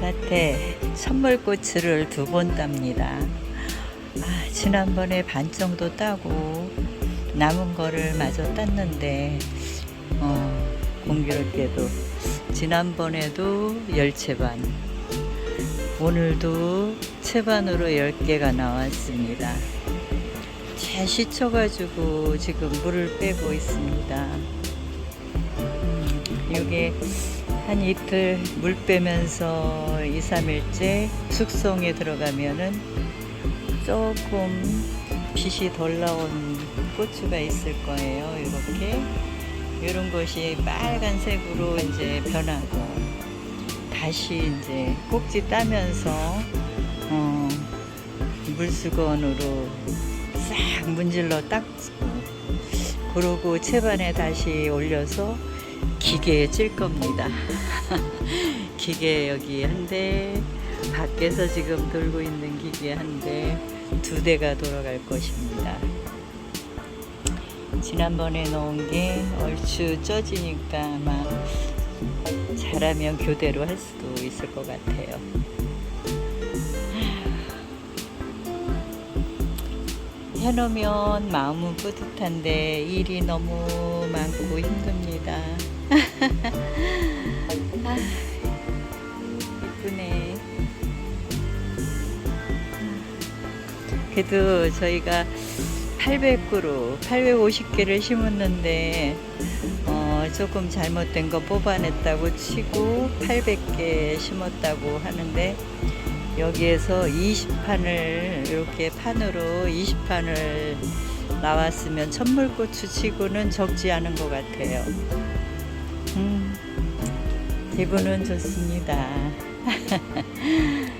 밭에 천물고추를 두번 땁니다. 아, 지난번에 반 정도 따고 남은 거를 마저 땄는데 어, 공교롭게도 지난번에도 열채반 오늘도 채반으로 10개가 나왔습니다. 잘 씻혀가지고 지금 물을 빼고 있습니다. 음, 이게 한 이틀 물 빼면서 2, 3일째 숙성에 들어가면은 조금 빛이 덜 나온 고추가 있을 거예요. 이렇게 이런 것이 빨간색으로 이제 변하고 다시 이제 꼭지 따면서 어, 물수건으로 싹 문질러 닦고 그러고 채반에 다시 올려서 기계에 찔 겁니다. 기계 여기 한 대, 밖에서 지금 돌고 있는 기계 한 대, 두 대가 돌아갈 것입니다. 지난번에 넣은 게 얼추 쪄지니까 아마 잘하면 교대로 할 수도 있을 것 같아요. 해놓으면 마음은 뿌듯한데 일이 너무 많고 힘듭니다. 아, 이쁘네. 그래도 저희가 800그루, 850개를 심었는데 어, 조금 잘못된 거 뽑아냈다고 치고 800개 심었다고 하는데 여기에서 20판을 이렇게 판으로 20판을 나왔으면 천물고추 치고는 적지 않은 것 같아요. 음, 기분은 좋습니다.